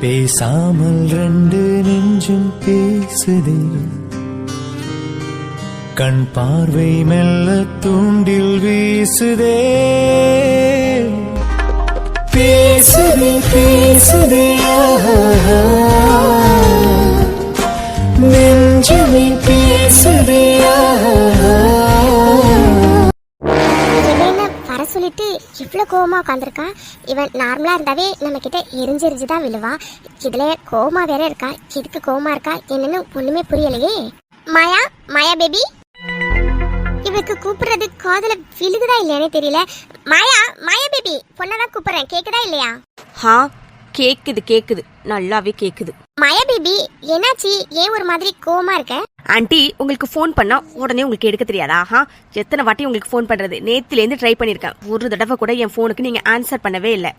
பேசாமல் ரெண்டு நெஞ்சும் பேசுதே. கண் பார்வை மெல்ல தூண்டில் வீசுதே. பேசுதே பேசுதே நெஞ்சுமே பேசுதே சொல்லிட்டு இவ்வளோ கோவமா உட்காந்துருக்கான் இவன் நார்மலா இருந்தாவே நம்ம கிட்ட எரிஞ்சு எரிஞ்சு தான் விழுவா இதில் கோவமா வேற இருக்கா? எதுக்கு கோவமா இருக்கா? என்னன்னு ஒண்ணுமே புரியலையே. மாயா? மாயா பேபி இவருக்கு கூப்பிடுறது காதுல விழுகுதா இல்லையானே தெரியல. மாயா? மாயா பேபி பொண்ணதான் கூப்பிட்றேன். கேட்குதா இல்லையா? ஹா கேக்குது கேக்குது. நல்லாவே கேக்குது. மாயா பேபி என்னாச்சு? ஏன் ஒரு மாதிரி கோவமா இருக்க? ஆண்டி உங்களுக்கு ஃபோன் பண்ணா உடனே உங்களுக்கு எடுக்க தெரியாதா? ஹா எத்தனை வாட்டி உங்களுக்கு ஃபோன் பண்றது? நேத்திலேருந்து ட்ரை பண்ணிருக்கேன். ஒரு தடவை கூட என் ஃபோனுக்கு நீங்க ஆன்சர் பண்ணவே இல்லை.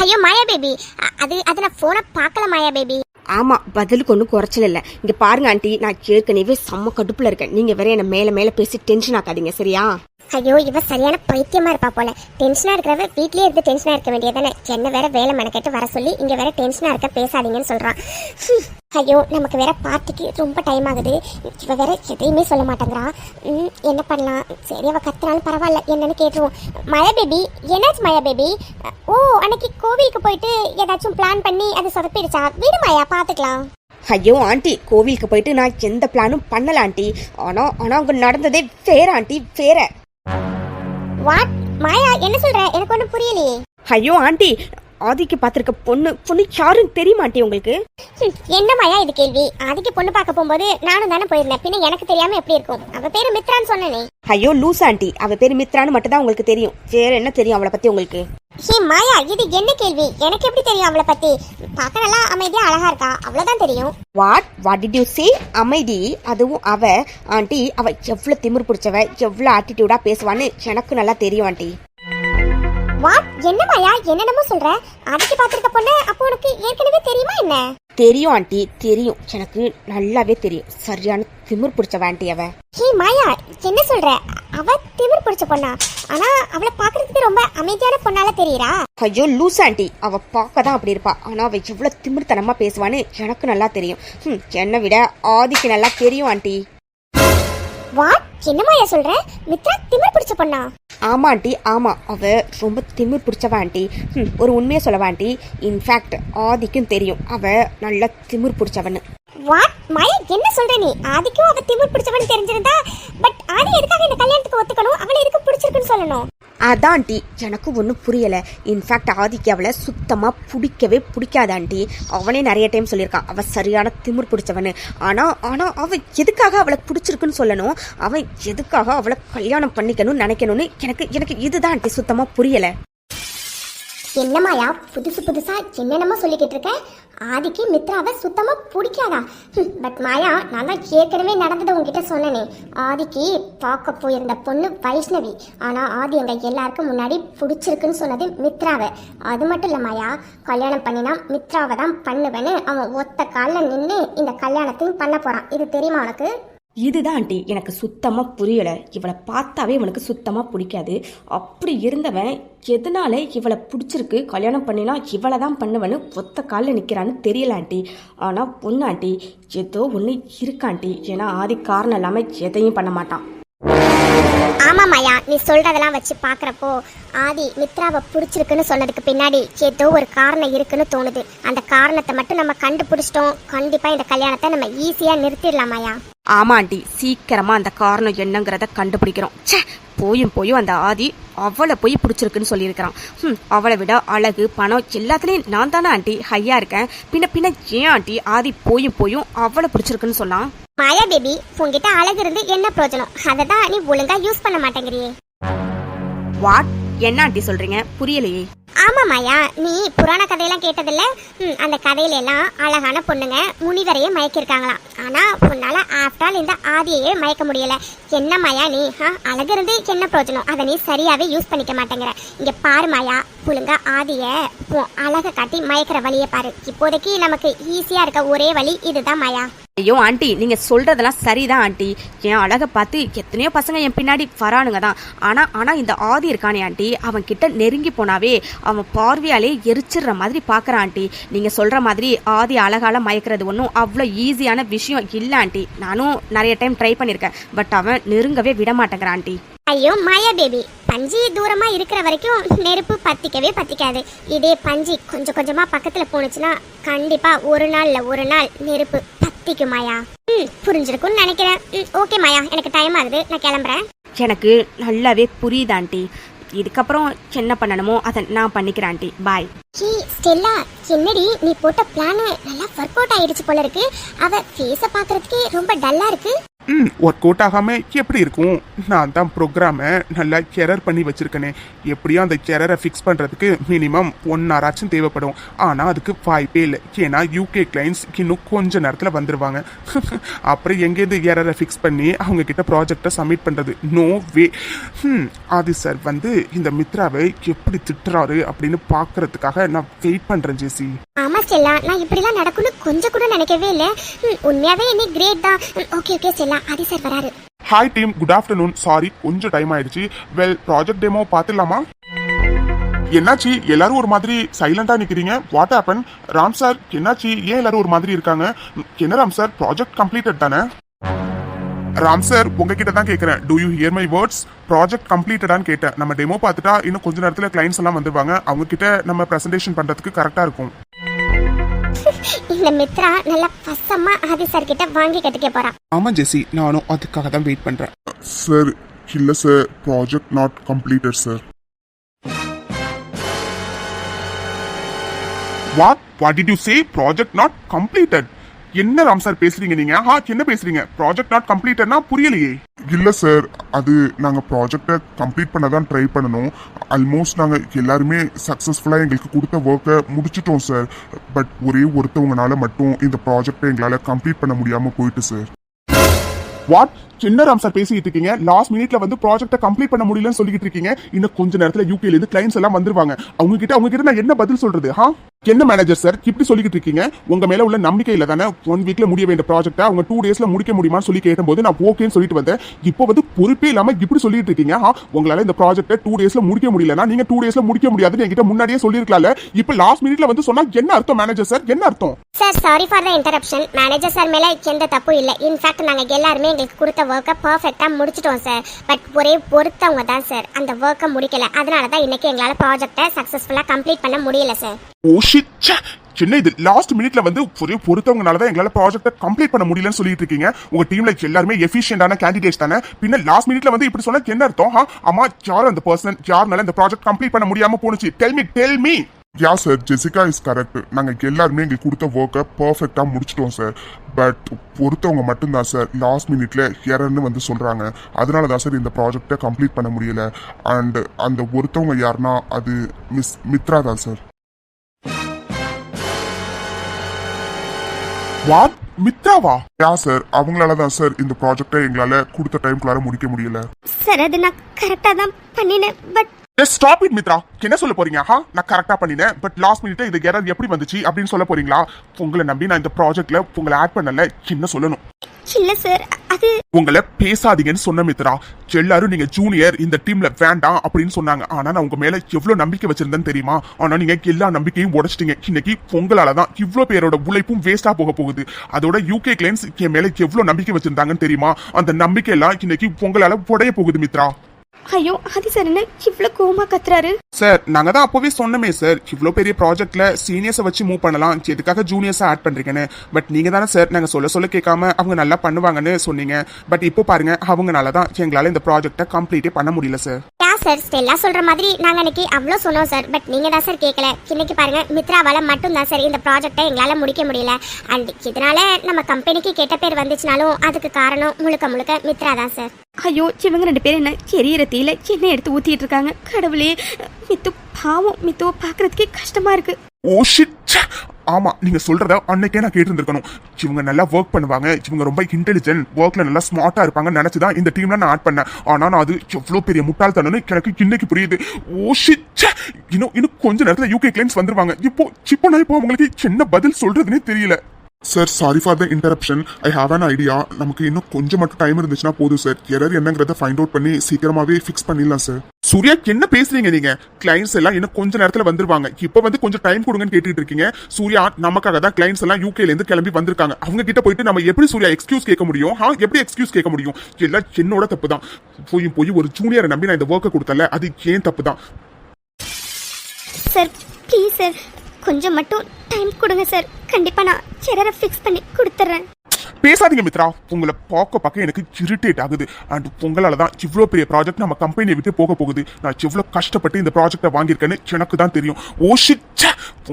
ஐயோ மாயா பேபி. அது அது நான் போனை பார்க்கல மாயா பேபி. ஆமா பதிலுக்கு ஒன்றும் குறைச்சல் இல்லை. இங்க பாருங்க ஆண்டி. நான் ஏற்கனவே செம்ம கடுப்புல இருக்கேன். நீங்க வேற என்ன மேல மேல பேசி டென்ஷன் ஆக்காதீங்க சரியா? ஐயோ இவ சரியான பைத்தியமா இருப்பா போல. டென்ஷனா இருக்கிறவ வீட்லயே இருந்து டென்ஷனா இருக்க வேண்டியதானே என்ன வேற வேலை மெனக்கெட்டு வர சொல்லி இங்க வேற டென்ஷனா இருக்க பேசாதீங்கன்னு சொல்றான் ஐயோ நமக்கு வேற பார்ட்டிக்கு ரொம்ப டைம் ஆகுது. இவ வேற எதையுமே சொல்ல மாட்டேங்கிறா. ம், என்ன பண்ணலாம்? சரி அவ கத்துனாலும் பரவாயில்ல. என்னன்னு கேட்டுருவோம். மழை பேபி என்னாச்சு மழை பேபி ஓ அன்னைக்கு கோவிலுக்கு போயிட்டு ஏதாச்சும் பிளான் பண்ணி அது சொதப்பிடுச்சா? வீடு மாயா பாத்துக்கலாம். ஐயோ ஆண்டி கோவிலுக்கு போயிட்டு நான் எந்த பிளானும் பண்ணல ஆண்டி. ஆனா ஆனா அங்க நடந்ததே வேற ஆண்டி வேற. வாட் மாயா என்ன சொல்ற? எனக்கு ஒன்றும் புரியலையே. ஐயோ ஆண்டி ஆதிக்கு பார்த்திருக்க பொண்ணு பொண்ணு யாருன்னு தெரியுமா ஆண்டி உங்களுக்கு? ஹம், என்ன மாயா இது கேள்வி? அதுக்கு பொண்ணு பார்க்க போகும்போது நானும் தானே போயிருந்தேன். பின்ன எனக்கு தெரியாம எப்படி இருக்கும்? அவ பேரு மித்ரான்னு சொன்னனே. ஐயோ லூஸ் ஆண்டி. அவ பேரு மித்ரான்னு மட்டும் தான் உங்களுக்கு தெரியும். வேற என்ன தெரியும் அவளை பத்தி உங்களுக்கு? ஹே மாயா இது என்ன கேள்வி? எனக்கு எப்படி தெரியும் அவளை பத்தி? பார்க்க நல்லா அமைதியா அழகா இருக்கா? அவ்வளவுதான் தெரியும். What what did you say அமைதி. அதுவும் அவ. ஆண்டி அவ எவ்வளவு திமிர் பிடிச்சவ எவ்வளவு ஆட்டிடியூடா பேசுவான்னு எனக்கு நல்லா தெரியும் ஆண்டி. வாட் என்ன மாயா? என்னென்னமோ சொல்ற? அதுக்கு பார்த்திருக்க பொண்ணு அப்போ உனக்கு ஏற்கனவே தெரியுமா என்ன? தெரியும் ஆண்டி தெரியும். எனக்கு நல்லாவே தெரியும். சரியான திமிர் பிடிச்சவ ஆண்டி அவ. ஹே மாயா என்ன சொல்ற? அவ திமிர் பிடிச்ச பொண்ணா? ஆனா அவளை பாக்குறதுக்கு ரொம்ப அமைதியான பொண்ணால தெரியறா? ஐயோ லூஸ் ஆண்டி. அவ பார்க்க தான் அப்படி இருப்பா. ஆனா அவ எவ்வளவு திமிர்த்தனமா பேசுவான்னு எனக்கு நல்லா தெரியும். என்னை விட ஆதிக்கு நல்லா தெரியும் ஆண்டி. வாட் என்ன மாயா சொல்ற? மித்ரா திமிர் பிடிச்ச பொண்ணா? ஆமா ஆண்டி. ஆமா. அவ ரொம்ப திமிர் பிடிச்சவ ஆண்டி. ஹம், ஒரு உண்மையை சொல்லவா ஆண்டி? இன்ஃபேக்ட் ஆதிக்கும் தெரியும். அவ நல்ல திமிர் பிடிச்சவன்னு. வாட் மாயா என்ன சொல்ற நீ? ஆதிக்கும் அவ திமிர் பிடிச்சவன் தெரிஞ்சிருந்தா பட் ஆதி எதுக்காக இந்த கல்யாணத்துக்கு ஒத்துக்கணும்? அவளை எதுக்கு பிடிச்சிருக்குன்னு சொல்லணும்? அதான் ஆண்டி எனக்கு ஒன்றும் புரியலை. இன்ஃபேக்ட் ஆதிக்கு அவளை சுத்தமாக பிடிக்கவே பிடிக்காத ஆண்டி. அவனே நிறைய டைம் சொல்லியிருக்கான். அவள் சரியான திமிர் பிடிச்சவனு. ஆனால் ஆனால் அவன் எதுக்காக அவளை பிடிச்சிருக்குன்னு சொல்லணும்? அவன் எதுக்காக அவளை கல்யாணம் பண்ணிக்கணும்னு நினைக்கணும்னு எனக்கு எனக்கு இதுதான் ஆண்டி. சுத்தமாக புரியலை. என்னமாயா புதுசு புதுசா என்னென்னமோ சொல்லிக்கிட்டு இருக்கேன் ஆதிக்கு மித்ராவை சுத்தமா பிடிக்காதா? பட் மாயா நான் தான் ஏற்கனவே நடந்ததை உங்ககிட்ட சொன்னனே. ஆதிக்கு பார்க்க போயிருந்த பொண்ணு வைஷ்ணவி. ஆனா ஆதி எங்க எல்லாருக்கும் முன்னாடி பிடிச்சிருக்குன்னு சொன்னது மித்ராவை. அது மட்டும் இல்ல மாயா கல்யாணம் பண்ணினா மித்ராவை தான் பண்ணுவேன்னு அவன் ஒத்த காலில் நின்று இந்த கல்யாணத்தையும் பண்ண போறான். இது தெரியுமா உனக்கு? இதுதான் ஆண்டி எனக்கு சுத்தமாக புரியலை. இவளை பார்த்தாவே இவனுக்கு சுத்தமாக பிடிக்காது. அப்படி இருந்தவன் எதனால இவளை பிடிச்சிருக்கு? கல்யாணம் பண்ணினா இவளை தான் பண்ணுவேன்னு ஒத்த காலில் நிற்கிறான்னு தெரியல ஆண்டி. ஆனால் பொண்ணு ஆண்டி ஏதோ ஒன்று இருக்காண்டி ஏன்னா ஆதி காரணம் இல்லாமல் எதையும் பண்ண மாட்டான். ஆமா மாயா நீ சொல்றதெல்லாம் வச்சு பார்க்குறப்போ ஆதி மித்ராவை பிடிச்சிருக்குன்னு சொன்னதுக்கு பின்னாடி ஏதோ ஒரு காரணம் இருக்குன்னு தோணுது. அந்த காரணத்தை மட்டும் நம்ம கண்டுபிடிச்சிட்டோம். கண்டிப்பாக இந்த கல்யாணத்தை நம்ம ஈஸியாக நிறுத்திடலாம் மாயா. ஆமா ஆண்டி சீக்கிரமா அந்த காரணம் என்னங்கிறத கண்டுபிடிக்கிறோம். ச்சே போயும் போயும் அந்த ஆதி அவளை போய் பிடிச்சிருக்குன்னு சொல்லியிருக்கிறான். ம் அவளை விட அழகு பணம் எல்லாத்துலேயும் நான் தானே ஆண்டி ஹையா இருக்கேன். பின்ன பின்ன ஏன் ஆண்டி ஆதி போயும் போயும் அவளை பிடிச்சிருக்குன்னு சொன்னான்? மாயா பேபி உங்ககிட்ட அழகு இருந்து என்ன பிரயோஜனம்? அதை தான் நீ ஒழுங்கா யூஸ் பண்ண மாட்டேங்கிறியே. வாட் என்ன ஆண்டி சொல்றீங்க? புரியலையே. ஆமா மாயா நீ புராண கதையெல்லாம் கேட்டதில்ல? ம், அந்த கதையில எல்லாம் அழகான பொண்ணுங்க முனிவரையே மயக்கிருக்காங்களாம் ஆனால் உன்னால் ஆஃப்டால் இந்த ஆதியையே மயக்க முடியல. என்ன மாயா நீ? ஆ, அழகு இருந்து என்ன பிரோஜனம் அதை நீ சரியாகவே யூஸ் பண்ணிக்க மாட்டேங்கிற. இங்கே பாரு மாயா புழுங்க ஆதிய உன் அழகை காட்டி மயக்கிற வழியை பாரு. இப்போதைக்கு நமக்கு ஈஸியாக இருக்க ஒரே வழி இதுதான் மாயா. ஐயோ ஆண்டி நீங்க சொல்றதெல்லாம் சரிதான் ஆண்டி. என் அழகை பார்த்து எத்தனையோ பசங்க என் பின்னாடி வரானுங்க தான். ஆனா ஆனா இந்த ஆதி இருக்கானே ஆண்டி. அவன் கிட்ட நெருங்கி போனாவே அவன் பார்வையாலே எரிச்சிடுற மாதிரி பார்க்கறான் ஆண்டி. நீங்க சொல்ற மாதிரி ஆதி அழகால மயக்கிறது ஒன்றும் அவ்வளோ ஈஸியான விஷயம் இல்லை ஆண்டி. நானும் நிறைய டைம் ட்ரை பண்ணியிருக்கேன் பட் அவன் நெருங்கவே விட மாட்டேங்கிறான் ஆண்டி. ஐயோ மாயா பேபி பஞ்சு தூரமா இருக்கிற வரைக்கும் நெருப்பு பத்திக்கவே பத்திக்காது. இதே பஞ்சு கொஞ்சம் கொஞ்சமா பக்கத்துல போனுச்சுன்னா கண்டிப்பா ஒரு நாள்ல ஒரு நாள் நெருப்பு பத்திக்கும் மாயா. ம் புரிஞ்சிருக்கும்னு நினைக்கிறேன். ஓகே மாயா. எனக்கு டைம் ஆகுது. நான் கிளம்புறேன். எனக்கு நல்லாவே புரியுது ஆண்டி. இதுக்கப்புறம் என்ன பண்ணணுமோ அதை நான் பண்ணிக்கிறேன் ஆண்டி. பாய் ஹே ஸ்டெல்லா என்னடி நீ போட்ட பிளான் நல்லா ஒர்க் அவுட் ஆயிடுச்சு போல இருக்கு. அவ ஃபேஸ பாக்குறதுக்கே ரொம்ப டல்லா இருக்கு. ம் ஒர்க் அவுட் ஆகாம எப்படி இருக்கும்? நான் தான் ப்ரோக்ராமை நல்லா கெரர் பண்ணி வச்சிருக்கேனே. எப்படியும் அந்த கெரரை ஃபிக்ஸ் பண்ணுறதுக்கு மினிமம் ஒன் ஹவராச்சும் தேவைப்படும். ஆனால் அதுக்கு வாய்ப்பே இல்லை. ஏன்னா யூகே கிளைண்ட்ஸ் இன்னும் கொஞ்ச நேரத்தில் வந்துடுவாங்க அப்புறம் எங்கேருந்து எரரை ஃபிக்ஸ் பண்ணி அவங்க கிட்ட ப்ராஜெக்டை சப்மிட் பண்ணுறது நோ வே ம் ஆதி சார் வந்து இந்த மித்ராவை எப்படி திட்டுறாரு அப்படின்னு பார்க்கறதுக்காக நான் வெயிட் பண்ணுறேன் ஜேசி. ஆமா ஸ்டெல்லா நான் இப்படிலாம் நடக்கும்னு கொஞ்சம் கூட நினைக்கவே இல்லை. ம், உண்மையாவே நீ கிரேட் தான். Okay okay Stella Aadhi sir வராரு. Hi team good afternoon sorry கொஞ்சம் டைம் ஆயிடுச்சு. வெல் ப்ராஜெக்ட் டெமோ பார்த்துடலாமா? என்னாச்சு? எல்லாரும் ஒரு மாதிரி சைலண்டா நிக்கிறீங்க? வாட் ஹேப்பன் ராம் சார் என்னாச்சு? ஏன் எல்லாரும் ஒரு மாதிரி இருக்காங்க? ம், என்ன ராம் சார்? ப்ராஜெக்ட் கம்ப்ளீட்டட் தானே? ராம் சார் உங்ககிட்ட தான் கேட்குறேன் do you hear my words project கம்ப்ளீட்டடான்னு கேட்டேன். நம்ம டெமோ பார்த்துட்டா இன்னும் கொஞ்ச நேரத்தில் கிளைண்ட்ஸ் எல்லாம் வந்துருவாங்க. அவங்க கிட்ட நம்ம ப்ரெசன்டேஷன் பண்றதுக்கு கரெக்டா இருக்கும். இந்த மித்ரா நல்லா பசமா ஆதி சார் கிட்ட வாங்கி கட்டிக்க போறான். ஆமா ஜெசி நானும் அதுக்காக தான் வெயிட் பண்றேன். சார் இல்லை sir project not completed sir what what did you say project not completed என்ன ராம் சார் பேசுறீங்க நீங்க? ஹா என்ன பேசுறீங்க? ப்ராஜெக்ட் நாட் கம்ப்ளீட்டட்னா புரியலையே. இல்லை சார் அது நாங்கள் ப்ராஜெக்டை கம்ப்ளீட் பண்ண தான் ட்ரை பண்ணணும். ஆல்மோஸ்ட் நாங்கள் எல்லாருமே சக்ஸஸ்ஃபுல்லாக எங்களுக்கு கொடுத்த ஒர்க்கை முடிச்சிட்டோம் சார். பட் ஒரே ஒருத்தவங்கனால மட்டும் இந்த ப்ராஜெக்டை எங்களால் கம்ப்ளீட் பண்ண முடியாமல் போயிட்டு சார். வாட் என்ன ராம் சார் பேசிட்டு இருக்கீங்க? லாஸ்ட் மினிட்ல வந்து ப்ராஜெக்ட்டை கம்ப்ளீட் பண்ண முடியலன்னு சொல்லிட்டு இருக்கீங்க. இன்னும் கொஞ்ச நேரத்துல யூகேல இருந்து கிளைண்ட்ஸ் எல்லாம் வந்துருவாங்க. அவங்க கிட்ட அவங்க கிட்ட நான் என்ன பதில் சொல்றது? ஹா என்ன மேனேஜர் சார் இப்படி சொல்லிக்கிட்டு இருக்கீங்க. உங்க மேல உள்ள நம்பிக்கையில தானே ஒன் வீக்ல முடிய வேண்டிய ப்ராஜெக்ட்டை அவங்க டூ டேஸ்ல முடிக்க முடியுமான்னு சொல்லி கேட்டபோது நான் ஓகேன்னு சொல்லிட்டு வந்தேன். இப்போ வந்து பொறுப்பே இல்லாம இப்படி சொல்லிட்டு இருக்கீங்க. உங்களால இந்த ப்ராஜெக்ட்டை டூ டேஸ்ல முடிக்க முடியலன்னா நீங்க டூ டேஸ்ல முடிக்க முடியாதுன்னு என்கிட்ட முன்னாடியே சொல்லிருக்கலாம்ல இப்போ லாஸ்ட் மினிட்ல வந்து சொன்னா என்ன அர்த்தம் மேனேஜர் சார் என்ன அர்த்தம்? Sir sorry for the interruption manager sir மேல எந்த தப்பு இல்ல. இன்ஃபேக்ட் நாங்க எல்லாருமே எங்களுக்கு கொடுத்த ஒர்க்கை பர்ஃபெக்டா முடிச்சிட்டோம் சார் பட் ஒரே பொறுத்தவங்க தான் சார் அந்த ஒர்க்கை முடிக்கல. அதனால தான் இன்னைக்கு எங்களால ப்ராஜெக்டை சக்சஸ்ஃபுல்லா கம்ப்ளீட் பண்ண முடியல சார் ஓ ஷிட் என்ன இது? லாஸ்ட் மினிட்ல வந்து ஒரே பொறுத்தவங்கனால தான் எங்களால் ப்ராஜெக்ட்டை கம்ப்ளீட் பண்ண முடியலன்னு சொல்லிட்டு இருக்கீங்க. உங்க டீம்ல எல்லாருமே எஃபிஷியன்டான கேண்டிடேட்ஸ் தானே? பின்ன லாஸ்ட் மினிட்ல வந்து இப்படி சொன்னா என்ன அர்த்தம்? ஆமா யார் அந்த பர்சன் யாருனால இந்த ப்ராஜெக்ட் கம்ப்ளீட் பண்ண முடியாம போனுச்சு tell me tell me ya sir Jessica is correct நாங்கள் எல்லாருமே எங்களுக்கு கொடுத்த ஒர்க்கை பர்ஃபெக்டாக முடிச்சிட்டோம் சார் பட் பொறுத்தவங்க மட்டும்தான் சார் லாஸ்ட் மினிட்ல எரர்னு வந்து சொல்கிறாங்க அதனால தான் சார் இந்த ப்ராஜெக்டை கம்ப்ளீட் பண்ண முடியல. அண்ட் அந்த ஒருத்தவங்க யாருன்னா அது மிஸ் மித்ரா தான் சார் வாட் மித்ராவா? யா சார் அவங்களால தான் சார் இந்த ப்ராஜெக்டை எங்களால் கொடுத்த டைம்குள்ளார முடிக்க முடியல. சார் அது நான் கரெக்டா தான் பண்ணினேன் but just stop it Mitra. என்ன சொல்ல போறீங்க? ஹா நான் கரெக்டா பண்ணினேன் பட் லாஸ்ட் மினிட்ல இது எரர் எப்படி வந்துச்சு அப்படின்னு சொல்ல போறீங்களா? உங்களை நம்பி நான் இந்த ப்ராஜெக்ட்ல உங்களை ஆட் பண்ணல என்ன சொல்லணும். இல்ல சார் அது உங்களை பேசாதீங்கன்னு சொன்ன மித்ரா. எல்லாரும் நீங்க ஜூனியர் இந்த டீம்ல வேண்டாம் அப்படின்னு சொன்னாங்க. ஆனா நான் உங்க மேல எவ்வளவு நம்பிக்கை வச்சிருந்தேன்னு தெரியுமா? ஆனா நீங்க எல்லா நம்பிக்கையும் உடைச்சிட்டீங்க. இன்னைக்கு பொங்கலால தான் இவ்வளவு பேரோட உழைப்பும் வேஸ்டா போக போகுது. அதோட யூகே கிளைன்ஸ் என் மேல எவ்வளவு நம்பிக்கை வச்சிருந்தாங்கன்னு தெரியுமா? அந்த நம்பிக்கை எல்லாம் இன்னைக்கு பொங்கலால உடைய போகுது மித்ரா. ஐயோ ஆதி சார் என்ன இவ்வளோ கோமா கத்துறாரு? சார் நாங்க தான் அப்போவே சொன்னமே சார் இவ்வளோ பெரிய ப்ராஜெக்ட்ல சீனியர்ஸை வச்சு மூவ் பண்ணலாம் எதுக்காக ஜூனியர்ஸை ஆட் பண்றீங்கன்னு. பட் நீங்க தானே சார் நாங்க சொல்ல சொல்ல கேட்காம அவங்க நல்லா பண்ணுவாங்கன்னு சொன்னீங்க. பட் இப்போ பாருங்க அவங்கனால தான் எங்களால இந்த ப்ராஜெக்டை கம்ப்ளீட்டே பண்ண முடியல சார். சார் ஸ்டெல்லா சொல்ற மாதிரி நாங்க இன்னைக்கு அவ்வளோ சொன்னோம் சார் பட் நீங்க தான் சார் கேட்கல இன்னைக்கு பாருங்க மித்ராவால மட்டும் தான் சார் இந்த ப்ராஜெக்டை எங்களால முடிக்க முடியல. அண்ட் இதனால நம்ம கம்பெனிக்கு கெட்ட பேர் வந்துச்சுனாலும் அதுக்கு காரணம் முழுக்க முழுக்க மித்ரா தான் சார். ஐயோ இவங்க ரெண்டு பேரும் என்ன எரியற தீல என்ன எடுத்து ஊத்திட்டு இருக்காங்க கடவுளே மித்து பாவம் மித்துவை பார்க்கறதுக்கே கஷ்டமா இருக்கு. ஓ ஷிட் ஆமா நீங்க சொல்றத அன்னைக்கே நான் கேட்டிருந்திருக்கணும். இவங்க நல்லா ஒர்க் பண்ணுவாங்க. இவங்க ரொம்ப இன்டெலிஜென்ட் ஒர்க்ல நல்லா ஸ்மார்ட்டா இருப்பாங்க நினைச்சுதான் இந்த டீம்ல நான் ஆட் பண்ணேன். ஆனா நான் அது எவ்வளவு பெரிய முட்டாள்தனம்னு எனக்கு இன்னைக்கு புரியுது. ஓ ஷிட் இன்னும் இன்னும் கொஞ்ச நேரத்துல யூகே கிளைண்ட்ஸ் வந்துருவாங்க. இப்போ இப்போ நான் இப்போ உங்களுக்கு என்ன பதில் சொல்றதுன்னே தெரியல. Sir sorry for the interruption I have an idea நமக்கு இன்னும் கொஞ்சம் மட்டும் டைம் இருந்துச்சுன்னா போதும் சார் எரர் என்னங்கிறத ஃபைண்ட் அவுட் பண்ணி சீக்கிரமாவே ஃபிக்ஸ் பண்ணிடலாம் சார் சூர்யா என்ன பேசுறீங்க நீங்க? கிளைண்ட்ஸ் எல்லாம் இன்னும் கொஞ்ச நேரத்துல வந்துருவாங்க. இப்ப வந்து கொஞ்சம் டைம் கொடுங்கன்னு கேட்டுட்டு இருக்கீங்க. சூர்யா நமக்காக தான் கிளைண்ட்ஸ் எல்லாம் யூகேல இருந்து கிளம்பி வந்திருக்காங்க. அவங்க கிட்ட போயிட்டு நம்ம எப்படி சூர்யா எக்ஸ்கியூஸ் கேட்க முடியும்? ஹா எப்படி எக்ஸ்கியூஸ் கேட்க முடியும்? எல்லாம் என்னோட தப்பு தான் போய் போய் ஒரு ஜூனியரை நம்பி நான் இந்த ஒர்க்கை கொடுத்தல அது ஏன் தப்பு தான் சார் ப்ளீஸ் சார் கொஞ்சம் மட்டும் டைம் கொடுங்க சார் கண்டிப்பா நான் செரரை ஃபிக்ஸ் பண்ணி கொடுத்துட்றேன் பேசாதீங்க மித்ரா. உங்களை பார்க்க பார்க்க எனக்கு இரிட்டேட் ஆகுது. அண்ட் உங்களால தான் இவ்வளோ பெரிய ப்ராஜெக்ட் நம்ம கம்பெனியை விட்டு போக போகுது. நான் எவ்வளோ கஷ்டப்பட்டு இந்த ப்ராஜெக்டை வாங்கியிருக்கேன்னு எனக்கு தான் தெரியும். ஓஷிச்ச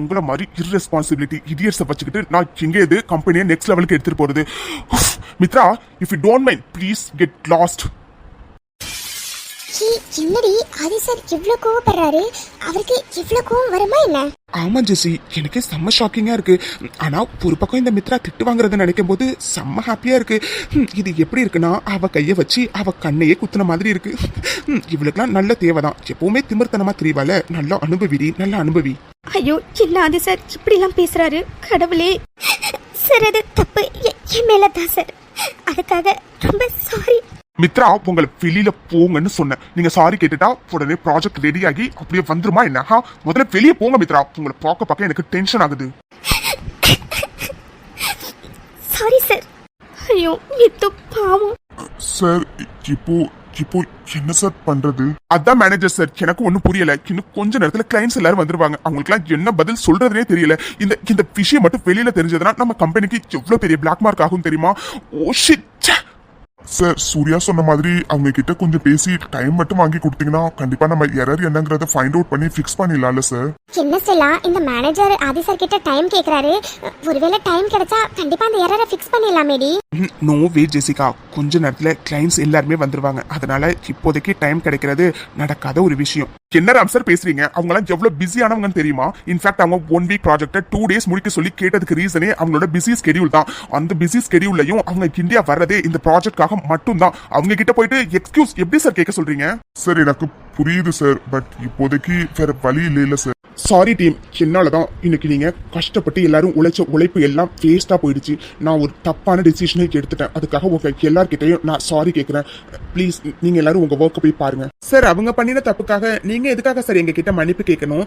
உங்களை மாதிரி இர்ரெஸ்பான்சிபிலிட்டி இடியர்ஸை வச்சுக்கிட்டு நான் எங்கே இது கம்பெனியை நெக்ஸ்ட் லெவலுக்கு எடுத்துகிட்டு போகிறது Mitra if you don't mind please get lost he என்னடி ஆதி சார் இவ்வளோ கோவப்படுறாரு? அவருக்கு இவ்வளோ கோவம் வருமா என்ன? ஆமா ஜெசி. எனக்கு செம்ம ஷாக்கிங்கா இருக்கு. ஆனா ஒரு பக்கம் இந்த மித்ரா திட்டு வாங்குறத நினைக்கும் போது செம்ம ஹாப்பியா இருக்கு. இது எப்படி இருக்குன்னா அவ கைய வச்சு அவ கண்ணையே குத்துன மாதிரி இருக்கு. ஹம், இவளுக்கெல்லாம் நல்ல தேவைதான். எப்பவுமே திமிர்த்தனமா தெரியவால நல்லா அனுபவிடி நல்லா அனுபவி. ஐயோ என்ன ஆதி சார் இப்படிலாம் பேசுறாரு? கடவுளே. சார் அது தப்பு. என் மேல தான் சார். அதுக்காக ரொம்ப சாரி மித்ரா உங்களை வெளியில போங்கன்னு சொன்னேன். நீங்க சாரி கேட்டுட்டா உடனே ப்ராஜெக்ட் ரெடி ஆகி அப்படியே வந்துருமா என்ன? முதல்ல வெளியே போங்க மித்ரா. உங்களை பார்க்க பார்க்க எனக்கு டென்ஷன் ஆகுது. சாரி சார் ஐயோ இது பாவம். சார் இப்போ இப்போ என்ன சார் பண்றது? அதான் மேனேஜர் சார் எனக்கு ஒன்றும் புரியல. இன்னும் கொஞ்ச நேரத்துல கிளைண்ட்ஸ் எல்லாரும் வந்துருவாங்க. அவங்களுக்குலாம் என்ன பதில் சொல்றதுனே தெரியல. இந்த இந்த விஷயம் மட்டும் வெளியில தெரிஞ்சதுன்னா நம்ம கம்பெனிக்கு எவ்வளவு பெரிய பிளாக் மார்க் ஆகும் தெரியுமா? ஓ ஷிட் சார் சூர்யா சொன்ன மாதிரி அவங்க கிட்ட கொஞ்சம் பேசி டைம் மட்டும் வாங்கி கொடுத்தீங்கன்னா கண்டிப்பா நம்ம எரர் என்னங்கிறத ஃபைண்ட் அவுட் பண்ணி ஃபிக்ஸ் பண்ணிடலாம்ல சார் என்ன சொல்லலாம் இந்த மேனேஜர் ஆதி சார் கிட்ட டைம் கேக்குறாரு. ஒருவேளை டைம் கிடைச்சா கண்டிப்பா அந்த எரரை ஃபிக்ஸ் பண்ணிடலாமேடி. No way Jessica. கொஞ்ச நேரத்துல கிளைண்ட்ஸ் எல்லாருமே வந்துருவாங்க. அதனால இப்போதைக்கு டைம் கிடைக்கிறது நடக்காத ஒரு விஷயம். என்ன ராம் சார் பேசுறீங்க? அவங்க எல்லாம் எவ்வளவு பிஸியானவங்கன்னு தெரியுமா? இன்ஃபேக்ட் அவங்க ஒன் வீக் ப்ராஜெக்ட்டை டூ டேஸ் முடிக்க சொல்லி கேட்டதுக்கு ரீசனே அவங்களோட பிஸி ஸ்கெடியூல் தான். அந்த பிஸி ஸ்கெடியூல்லையும் அவங்க இந்தியா வர்றதே இந்த ப்ராஜெக்ட்காக மட்டும்தான். அவங்க கிட்ட போயிட்டு எக்ஸ்கியூஸ் எப்படி சார் கேட்க சொல்றீங்க? சார் எனக்கு புரியுது சார் பட் இப்போதைக்கு வேற வழி இல்ல சார் சாரி டீம் என்னால தான் இன்னைக்கு நீங்க கஷ்டப்பட்டு எல்லாரும் உழைச்ச உழைப்பு எல்லாம் வேஸ்டா போயிடுச்சு. நான் ஒரு தப்பான டெசிஷனை எடுத்துட்டேன். அதுக்காக உங்க எல்லார்கிட்டயும் நான் சாரி கேட்கிறேன் ப்ளீஸ் நீங்க எல்லாரும் உங்க ஒர்க்கை போய் பாருங்க. சார் அவங்க பண்ணின தப்புக்காக நீங்க எதுக்காக சார் எங்க கிட்ட மன்னிப்பு கேட்கணும்?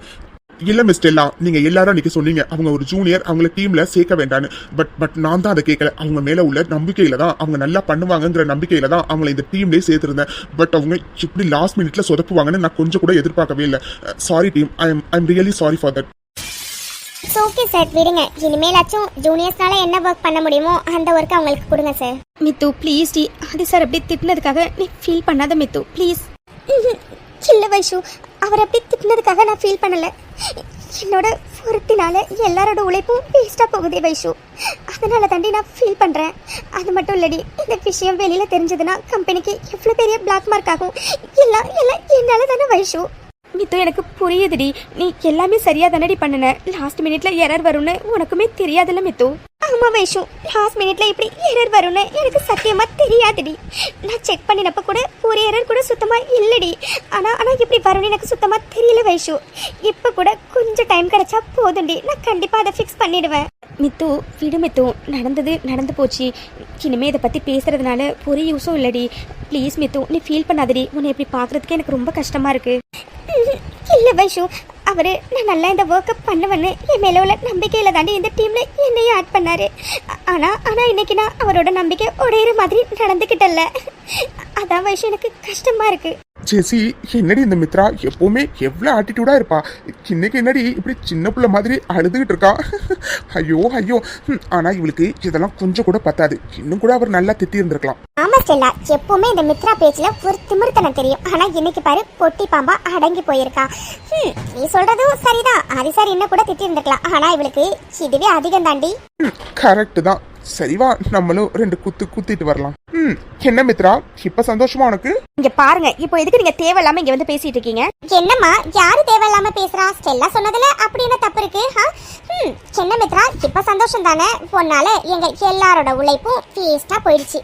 இல்ல மிஸ்டர் எல்லாம் நீங்க எல்லாரும் அன்னைக்கு சொன்னீங்க அவங்க ஒரு ஜூனியர் அவங்கள டீம்ல சேர்க்க வேண்டான்னு. பட் பட் நான் தான் அதை கேட்கல அவங்க மேல உள்ள நம்பிக்கையில தான் அவங்க நல்லா பண்ணுவாங்கங்கிற நம்பிக்கையில தான் அவங்கள இந்த டீம்லயே சேர்த்திருந்தேன். பட் அவங்க இப்படி லாஸ்ட் மினிட்ல சொதப்புவாங்கன்னு நான் கொஞ்சம் கூட எதிர்பார்க்கவே இல்லை. Sorry team I am I am really sorry for that it's okay sir விடுங்க. இனிமேலாச்சும் ஜூனியர்ஸ்னால என்ன ஒர்க் பண்ண முடியுமோ அந்த ஒர்க் அவங்களுக்கு கொடுங்க சார் மித்து ப்ளீஸ் டி. ஆதி சார் அப்படி திட்டினதுக்காக நீ ஃபீல் பண்ணாத மித்து. ப்ளீஸ் இல்ல வைஷு. அவர் அப்படி திட்டினதுக்காக நான் ஃபீல் பண்ணல. என்னோட பொருட்டினால எல்லாரோட உழைப்பும் வேஸ்ட்டாக போகுதே வைஷு. அதனால தாண்டி நான் ஃபீல் பண்ணுறேன் அது மட்டும் இல்லடி இந்த விஷயம் வெளியில் தெரிஞ்சதுன்னா கம்பெனிக்கு எவ்வளோ பெரிய பிளாக் மார்க் ஆகும்? எல்லாம் எல்லாம் என்னால் தானே வைஷு. மித்து எனக்கு புரியுதுடி. நீ எல்லாமே சரியாக தானடி பண்ணுன. லாஸ்ட் மினிட்ல எரர் வரும்னு உனக்குமே தெரியாதுல்ல மித்து. ஆமா வைஷு லாஸ்ட் மினிட்ல இப்படி எரர் வரும்னு எனக்கு சத்தியமா தெரியாதுடி. நான் செக் பண்ணினப்ப கூட ஒரு எரர் கூட சுத்தமா இல்லடி. ஆனா ஆனா இப்படி வரும்னு எனக்கு சுத்தமா தெரியல வைஷு. இப்ப கூட கொஞ்சம் டைம் கிடைச்சா போதும்டி. நான் கண்டிப்பா அதை ஃபிக்ஸ் பண்ணிடுவேன். மித்து விடு மித்து. நடந்தது நடந்து போச்சு. இனிமே இதை பத்தி பேசுறதுனால ஒரு யூஸும் இல்லடி. ப்ளீஸ் மித்து நீ ஃபீல் பண்ணாதடி. உன்னை இப்படி பார்க்கறதுக்கே எனக்கு ரொம்ப கஷ்டமா இருக்கு. இல்ல வைஷு அவர் நான் நல்லா இந்த ஒர்க்கப் பண்ணுவேன்னு என் மேலே உள்ள நம்பிக்கையில் தாண்டி இந்த டீமில் என்னையும் ஆட் பண்ணார். ஆனால் ஆனால் இன்றைக்கி இன்னைக்கு நான் அவரோட நம்பிக்கை உடையிற மாதிரி நடந்துக்கிட்டல அதான் வயசு எனக்கு கஷ்டமாக இருக்குது ஜெசி என்னடி இந்த மித்ரா? எப்பவுமே எவ்வளவு ஆட்டிடியூடா இருப்பா? இன்னைக்கு என்னடி இப்படி சின்ன பிள்ளை மாதிரி அழுதுகிட்டு இருக்கா? ஐயோ ஐயோ. ஹம், ஆனா இவளுக்கு இதெல்லாம் கொஞ்சம் கூட பத்தாது. இன்னும் கூட அவர் நல்லா திட்டி இருந்திருக்கலாம். ஆமா ஸ்டெல்லா எப்பவுமே இந்த மித்ரா பேச்சுல ஒரு திமிர்த்தனம் தெரியும். ஆனா இன்னைக்கு பாரு பொட்டி பாம்பா அடங்கி போயிருக்கா. நீ சொல்றதும் சரிதான். ஆதி சார் என்ன கூட திட்டி இருந்திருக்கலாம். ஆனா இவளுக்கு இதுவே அதிகம் தாண்டி கரெக்ட் தான். சரிவா நம்மளும் ரெண்டு குத்து குத்திட்டு வரலாம். ம் என்ன மித்ரா? இப்ப சந்தோஷமா உனக்கு? இங்க பாருங்க இப்போ எதுக்கு நீங்க தேவையில்லாம இங்க வந்து பேசிட்டு இருக்கீங்க? என்னம்மா யாரு தேவையில்லாம பேசுறா? ஸ்டெல்லா சொன்னதுல அப்படி என்ன தப்பு இருக்கு? ம், சின்ன மித்ரா இப்ப சந்தோஷம் தானே? உன்னால எங்க எல்லாரோட உழைப்பும் வேஸ்டா போயிடுச்சு.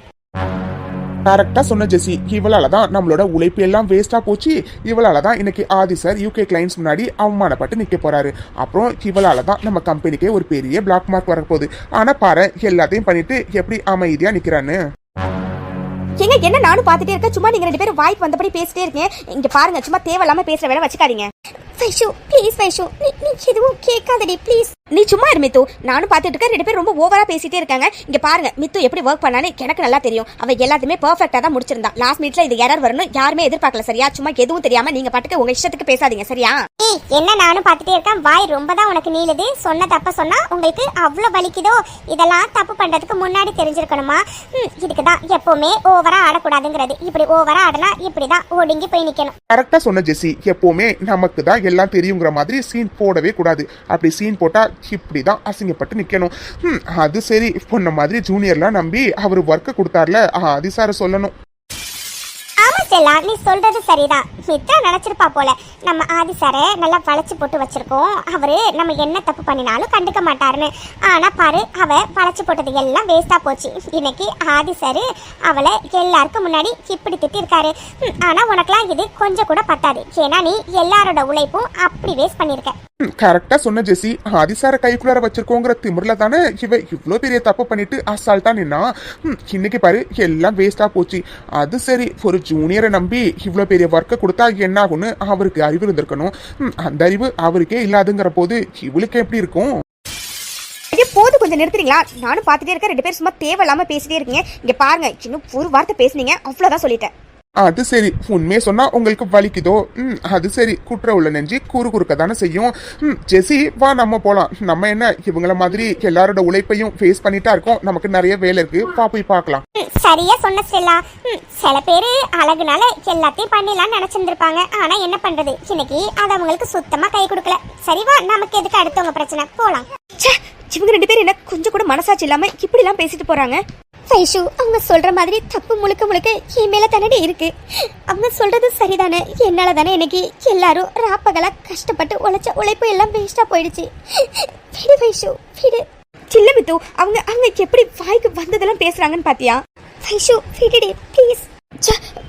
டேரக்டா சொன்ன ஜெசி இவளால தான் நம்மளோட உழைப்பு எல்லாம் வேஸ்டா போச்சு. இவளால தான் இன்னைக்கு ஆதி சார் யூகே கிளைண்ட்ஸ் முன்னாடி அவமானப்பட்டு நிக்க போறாரு. அப்புறம் இவளால தான் நம்ம கம்பெனிக்கே ஒரு பெரிய பிளாக் மார்க் வரப்போகுது. ஆனா பாரு எல்லாத்தையும் பண்ணிட்டு எப்படி அமைதியா நிக்கிறான்னு. எங்க என்ன நானும் பார்த்துட்டே இருக்கேன். சும்மா நீங்க ரெண்டு பேரும் வாய்ப்பு வந்தபடி பேசிட்டே இருக்கேன். இங்க பாருங்க சும்மா தேவையில்லாம பேசுற வேலை வச்சுக்காதீங்க. வைஷு ப்ளீஸ் வைஷு நீ நீ எதுவும் கேட்காதடி ப்ளீஸ் நீ சும்மா இரு மித்து. நானும் பார்த்துட்டு இருக்கேன். ரெண்டு பேரும் ரொம்ப ஓவரா பேசிட்டே இருக்காங்க. இங்க பாருங்க மித்து எப்படி ஒர்க் பண்ணான்னு எனக்கு நல்லா தெரியும். அவ எல்லாத்தையுமே பெர்ஃபெக்ட்டா தான் முடிச்சிருந்தா. லாஸ்ட் மினிட்ல இது எரர் வரணும் யாருமே எதிர்பார்க்கல சரியா? சும்மா எதுவும் தெரியாம நீங்க பாட்டுக்கு உங்க இஷ்டத்துக்கு பேசாதீங்க சரியா? ஏய் என்ன நானும் பார்த்துட்டே இருக்கேன்? வாய் ரொம்ப தான் உனக்கு நீளுது. சொன்ன தப்ப சொன்னா உங்களுக்கு அவ்வளோ வலிக்குதோ? இதெல்லாம் தப்பு பண்றதுக்கு முன்னாடி தெரிஞ்சிருக்கணுமா? ம், இதுக்கு தான் எப்பவுமே ஓவரா ஆடக்கூடாதுங்கிறது. இப்படி ஓவரா ஆடினா இப்படி தான் ஒடுங்கி போய் நிக்கணும். கரெக்டா சொன்ன ஜெசி எப்பவுமே நமக்கு தான் எல்லாம் தெரியுங்கிற மாதிரி சீன் போடவே கூடாது. அப்படி சீன் போட்டால் இப்படி தான் அசிங்கப்பட்டு நிற்கணும் அது சரி பொண்ண மாதிரி ஜூனியர்லாம் நம்பி அவர் ஒர்க்கை கொடுத்தார்ல. ஆதி சார் சொல்லணும். ஆமா செல்லா நீ சொல்றது சரிதான். மித்ரா நினச்சிருப்பா போல. நம்ம ஆதி சாரை நல்லா வளைச்சி போட்டு வச்சிருக்கோம். அவர் நம்ம என்ன தப்பு பண்ணினாலும் கண்டுக்க மாட்டாருன்னு. ஆனால் பாரு அவள் வளைச்சி போட்டது எல்லாம் வேஸ்ட்டாக போச்சு. இன்னைக்கு ஆதி சார் அவளை எல்லாருக்கும் முன்னாடி இப்படி திட்டிருக்காரு. ம், ஆனா இது கொஞ்சம் கூட பத்தாது. ஏன்னா நீ எல்லாரோட உழைப்பும் அப்படி வேஸ்ட் பண்ணியிருக்கேன் கரெக்டா சொன்ன ஜெசி. அதிசார கைக்குள்ளார வச்சிருக்கோங்கிற திமிரில் தானே இவ இவ்வளோ பெரிய தப்பு பண்ணிட்டு அசால்ட்டா நின்னா? இன்னைக்கு பாரு எல்லாம் வேஸ்டா போச்சு. அது சரி ஒரு ஜூனியரை நம்பி இவ்வளோ பெரிய ஒர்க்கை கொடுத்தா என்ன ஆகும்னு அவருக்கு அறிவு இருந்திருக்கணும். அந்த அறிவு அவருக்கே இல்லாதுங்கிற போது இவளுக்கு எப்படி இருக்கும்? போது கொஞ்சம் நிறுத்துறீங்களா? நானும் பார்த்துட்டே இருக்கேன் ரெண்டு பேரும் சும்மா தேவையில்லாமல் பேசிட்டே இருக்கீங்க. இங்கே பாருங்க இன்னும் ஒரு வார்த்தை பேசுனீங்க அவ்வளோதான் சொல்லிட்டேன். அது சரி உண்மையை சொன்னா உங்களுக்கு வலிக்குதோ? ம் அது சரி குற்ற உள்ள நெஞ்சு குறு குறுக்க தானே செய்யும். ம் ஜெசி வா நம்ம போலாம். நம்ம என்ன இவங்கள மாதிரி எல்லாரோட உழைப்பையும் ஃபேஸ் பண்ணிட்டா இருக்கோம். நமக்கு நிறைய வேலை இருக்கு. வா போய் பார்க்கலாம். சரியா சொன்ன ஸ்டெல்லா. ம், சில பேரு அழகுனால எல்லாத்தையும் பண்ணிடலாம்னு நினைச்சிருந்திருப்பாங்க. ஆனா என்ன பண்றது? இன்னைக்கு அது அவங்களுக்கு சுத்தமா கை கொடுக்கல. சரிவா நமக்கு எதுக்கு அடுத்தவங்க பிரச்சனை? போலாம். ச்சே இவங்க ரெண்டு பேரும் என்ன கொஞ்சம் கூட மனசாட்சி இல்லாம இப்படி எல்லாம் பேசிட்டு போறாங்க? வைஷு அவங்க சொல்ற மாதிரி தப்பு முழுக்க முழுக்க என் மேல தானே இருக்கு. அவங்க சொல்றது சரிதானே? என்னால தானே இன்னைக்கு எல்லாரும் ராப்பகலா கஷ்டப்பட்டு உழைச்ச உழைப்பு எல்லாம் வேஸ்டா போயிடுச்சு. விடு வைஷு விடு. சில்ல மித்து அவங்க அவங்க எப்படி வாய்க்கு வந்ததெல்லாம் பேசுறாங்கன்னு பாத்தியா? வைஷு விடுடி ப்ளீஸ்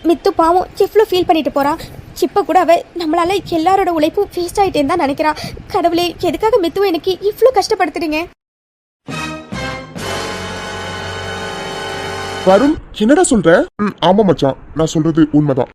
மித்து பாவம் எவ்வளோ ஃபீல் பண்ணிட்டு போறான் இப்போ கூட அவ நம்மளால எல்லாரோட உழைப்பும் வேஸ்ட் ஆயிட்டேன்னு தான் நினைக்கிறான் கடவுளே எதுக்காக மித்துவை எனக்கு இவ்வளோ கஷ்டப்படுத்துறீங்க? வருண் என்னடா சொல்ற? ஆமா மச்சான். நான் சொல்றது உண்மைதான்.